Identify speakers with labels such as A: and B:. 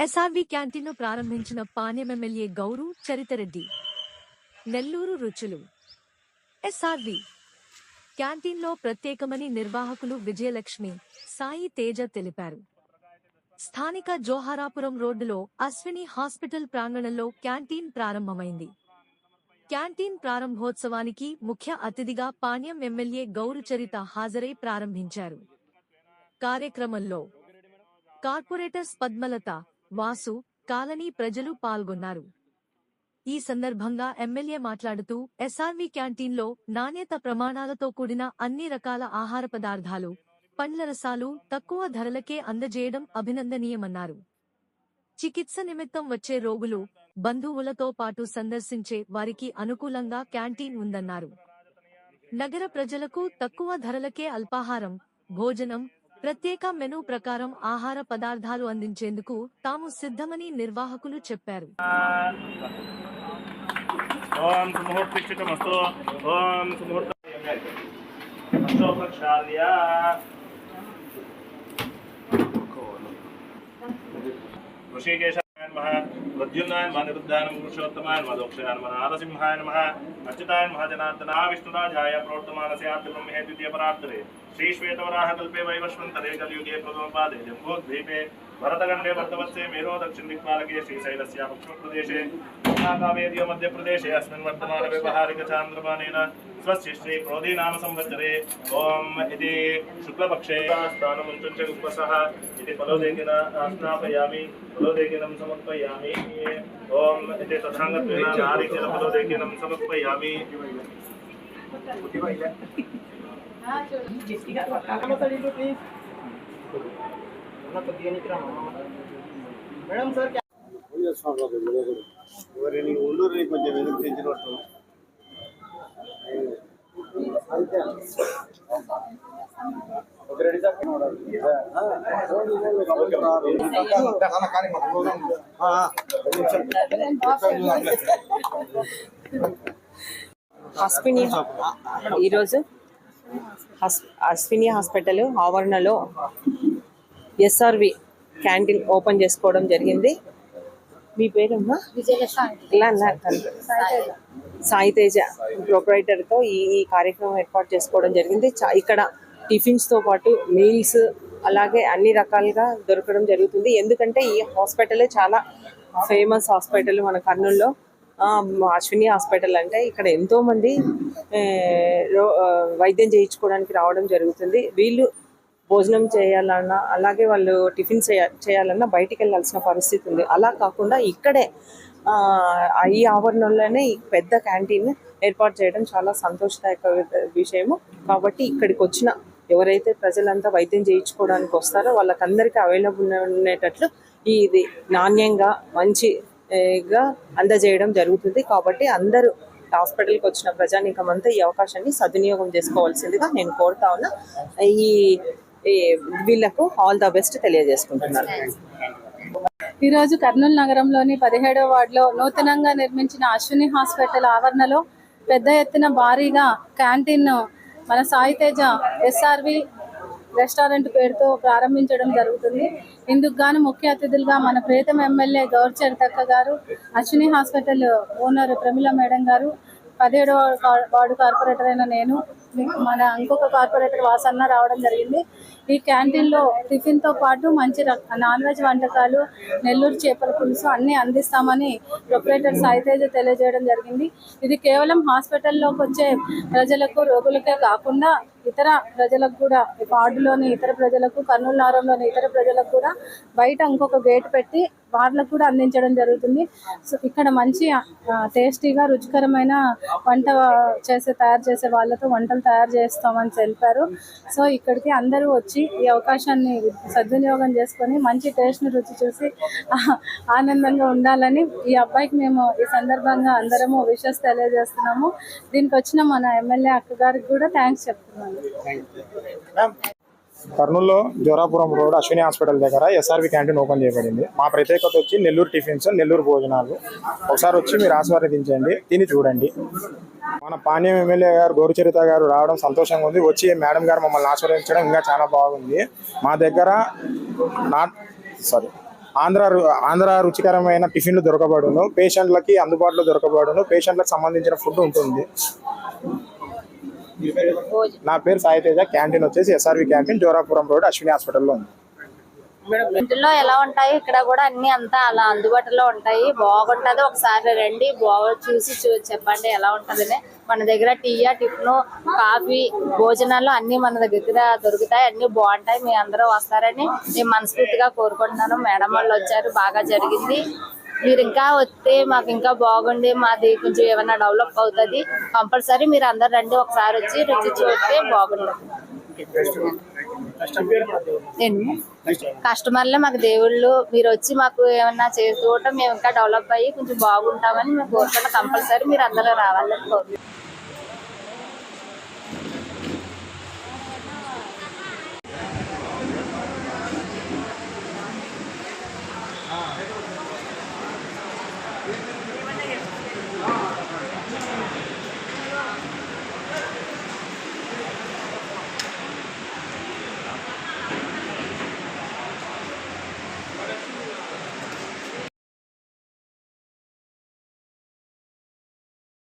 A: SRV క్యాంటీన్ను ప్రారంభించిన Panyam MLA Gowru Charitha Reddy. Nellore రుచులు. ఎస్ఆర్వి క్యాంటీన్లో ప్రత్యేకమని నిర్వాహకులు విజయలక్ష్మి సాయి తేజ తెలిపారు. స్థానిక జోహారాపురం రోడ్డులో అశ్విని హాస్పిటల్ ప్రాంగణంలో క్యాంటీన్ ప్రారంభమైంది. క్యాంటీన్ ప్రారంభోత్సవానికి ముఖ్య అతిథిగా పాణ్యం ఎమ్మెల్యే గౌరు చరిత హాజరై ప్రారంభించారు. కార్యక్రమంలో కార్పొరేటర్స్ పద్మలత వాసు కాలనీ ప్రజలు పాల్గొన్నారు. ఈ సందర్భంగా ఎమ్మెల్యే మాట్లాడుతూ ఎస్ఆర్వి క్యాంటీన్లో నాణ్యత ప్రమాణాలతో కూడిన అన్ని రకాల ఆహార పదార్థాలు పండ్ల రసాలు తక్కువ ధరలకే అందజేయడం అభినందనీయమన్నారు. చికిత్స నిమిత్తం వచ్చే రోగులు బంధువులతో పాటు సందర్శించే వారికి అనుకూలంగా క్యాంటీన్ ఉందన్నారు. నగర ప్రజలకు తక్కువ ధరలకే అల్పాహారం భోజనం ప్రత్యేక మెనూ ప్రకారం ఆహార పదార్థాలు అందించేందుకు తాము సిద్ధమని నిర్వాహకులు చెప్పారు.
B: ఓం సుముహూర్తిక్షితమస్తు ఓం సుముహూర్త అస్తో ప్రక్షాళ్య ఋషికేశాయ నమః ప్రద్యుమ్నాయ నమః నిరుద్ధాయ నమః పురుషోత్తమాయ నమః దోక్షాయ నమః నారసింహాయ నమః అచ్యుతాయ విష్ణురాజాయ బ్రహ్మే ద్వితీయ పరార్థరే. श्री श्वेतवराह कल्पे वैवस्वन्तरे कलियुगे प्रथमपादे जम्बोद्वीपे भरतखण्डे भर्तवत्से मेरो दक्षिणदिक्पालके श्रीशैलस्य पक्षप्रदेशे महाकावेर्य मध्यप्रदेशे अस्मिन् वर्तमानव्यवहारिकचान्द्रमानेन स्वस्य श्रीप्रोदीनाम संवत्सरे ॐ इति शुक्लपक्षे स्थानमुञ्च उपसः इति फलोदेकिन स्नापयामि फलोदेकिनं समर्पयामि ॐ इति तथाङ्गत्वेन नारिकेलफलोदेकिनं समर्पयामि
C: మేడం సార్
D: మరి నీ ఉండూరు కొంచెం ఎదురు తెచ్చినట్టు
C: ఒక రెడీ సార్
E: అశ్విని ఈరోజు హస్- అశ్విని హాస్పిటల్ ఆవరణలో ఎస్ఆర్వి క్యాంటీన్ ఓపెన్ చేసుకోవడం జరిగింది. మీ పేరమ్మా? ఇలా. సాయి తేజ ప్రొపరైటర్తో ఈ ఈ కార్యక్రమం ఏర్పాటు చేసుకోవడం జరిగింది. ఇక్కడ టిఫిన్స్తో పాటు మీల్స్ అలాగే అన్ని రకాలుగా దొరకడం జరుగుతుంది. ఎందుకంటే ఈ హాస్పిటలే చాలా ఫేమస్ హాస్పిటల్ మన కర్నూలులో. అశ్విని హాస్పిటల్ అంటే ఇక్కడ ఎంతో మంది రో- వైద్యం చేయించుకోవడానికి రావడం జరుగుతుంది. వీళ్ళు భోజనం చేయాలన్నా అలాగే వాళ్ళు టిఫిన్ చేయ- చేయాలన్నా బయటికి వెళ్ళాల్సిన పరిస్థితి ఉంది. అలా కాకుండా ఇక్కడే ఈ ఆవరణలోనే పెద్ద క్యాంటీన్ ఏర్పాటు చేయడం చాలా సంతోషదాయక విషయము. కాబట్టి ఇక్కడికి వచ్చిన ఎవరైతే ప్రజలంతా వైద్యం చేయించుకోవడానికి వస్తారో వాళ్ళకందరికీ అవైలబుల్ ఉండేటట్లు ఇది నాణ్యంగా మంచి గా అందజేయడం జరుగుతుంది. కాబట్టి అందరూ హాస్పిటల్కి వచ్చిన ప్రజానీకం అంతా ఈ అవకాశాన్ని సద్వినియోగం చేసుకోవాల్సిందిగా నేను కోరుతా ఉన్నా. ఈ వీళ్ళకు ఆల్ ద బెస్ట్ తెలియజేసుకుంటున్నాను.
F: ఈరోజు కర్నూలు నగరంలోని పదిహేడవ వార్డులో నూతనంగా నిర్మించిన అశ్విని హాస్పిటల్ ఆవరణలో పెద్ద ఎత్తున భారీగా క్యాంటీన్ మన సాయితేజ ఎస్ఆర్వి రెస్టారెంట్ పేరుతో ప్రారంభించడం జరుగుతుంది. ఇందుకు గాను ముఖ్య అతిథులుగా మన ప్రియతమ ఎమ్మెల్యే గౌర్ చరితక్క గారు Ashwini hospital owner Pramila madam గారు పదిహేడవ వార్డు కార్పొరేటర్ అయిన నేను మన ఇంకొక కార్పొరేటర్ వాసన్న రావడం జరిగింది. ఈ క్యాంటీన్లో టిఫిన్తో పాటు మంచి నాన్ వెజ్ వంటకాలు నెల్లూరు చేపల పులుసు అన్నీ అందిస్తామని ప్రొపరేటర్ సాయితేజ తెలియజేయడం జరిగింది. ఇది కేవలం హాస్పిటల్లోకి వచ్చే ప్రజలకు రోగులకే కాకుండా ఇతర ప్రజలకు కూడా వార్డులోని ఇతర ప్రజలకు కర్నూలు నగరంలోని ఇతర ప్రజలకు కూడా బయట ఇంకొక గేట్ పెట్టి వాళ్ళకు కూడా అందించడం జరుగుతుంది. సో ఇక్కడ మంచి టేస్టీగా రుచికరమైన వంట చేసే తయారు చేసే వాళ్ళతో వంటలు తయారు చేస్తామని తెలిపారు. సో ఇక్కడికి అందరూ వచ్చి ఈ అవకాశాన్ని సద్వినియోగం చేసుకొని మంచి టేస్ట్ని రుచి చూసి ఆనందంగా ఉండాలని ఈ అబ్బాయికి మేము ఈ సందర్భంగా అందరము విషెస్ తెలియజేస్తున్నాము. దీనికి వచ్చిన మన ఎమ్మెల్యే అక్క గారికి కూడా థ్యాంక్స్ చెప్తున్నాను.
C: కర్నూలులో జోరాపురం రోడ్ అశ్విని హాస్పిటల్ దగ్గర ఎస్ఆర్వి క్యాంటీన్ ఓపెన్ చేయబడింది. మా ప్రత్యేకత వచ్చి నెల్లూరు టిఫిన్స్ నెల్లూరు భోజనాలు. ఒకసారి వచ్చి మీరు ఆస్వాదించండి తిని చూడండి. మన పానీయం ఎమ్మెల్యే గారు గౌరచరిత గారు రావడం సంతోషంగా ఉంది. వచ్చి మేడం గారు మమ్మల్ని ఆస్వాదించడం ఇంకా చాలా బాగుంది. మా దగ్గర నాట్ సారీ ఆంధ్ర ఆంధ్ర రుచికరమైన టిఫిన్లు దొరకబడును. పేషెంట్లకి అందుబాటులో దొరకబడును. పేషెంట్లకు సంబంధించిన ఫుడ్ ఉంటుంది. నా పేరు సాయి తేజ. క్యాంటీన్ వచ్చేసి SRV canteen Jorapuram road Ashwini హాస్పిటల్లో ఉంది.
G: ఇంట్లో ఎలా ఉంటాయి? ఇక్కడ కూడా అన్ని అంతా అలా అందుబాటులో ఉంటాయి. బాగుంటది. ఒకసారి రండి. బాగా చూసి చెప్పండి ఎలా ఉంటదని. మన దగ్గర టీయా టిఫిన్ కాఫీ భోజనాలు అన్ని మన దగ్గర దొరుకుతాయి. అన్ని బాగుంటాయి. మీ అందరూ వస్తారని నేను మనస్ఫూర్తిగా కోరుకుంటున్నాను. మేడం వాళ్ళు వచ్చారు. బాగా జరిగింది. మీరు ఇంకా వస్తే మాకు ఇంకా బాగుండి మాది కొంచెం ఏమైనా డెవలప్ అవుతుంది కంపల్సరీ మీరు అందరు రండి ఒకసారి వచ్చి రుచి చూస్తే బాగుండదు కస్టమర్లే మాకు దేవుళ్ళు మీరు వచ్చి మాకు ఏమన్నా చేసుకోవటం మేము ఇంకా డెవలప్ అయ్యి కొంచెం బాగుంటామని మేము కోరుకుంటాం కంపల్సరీ మీరు అందరూ రావాలని కోరుకుంటున్నాం.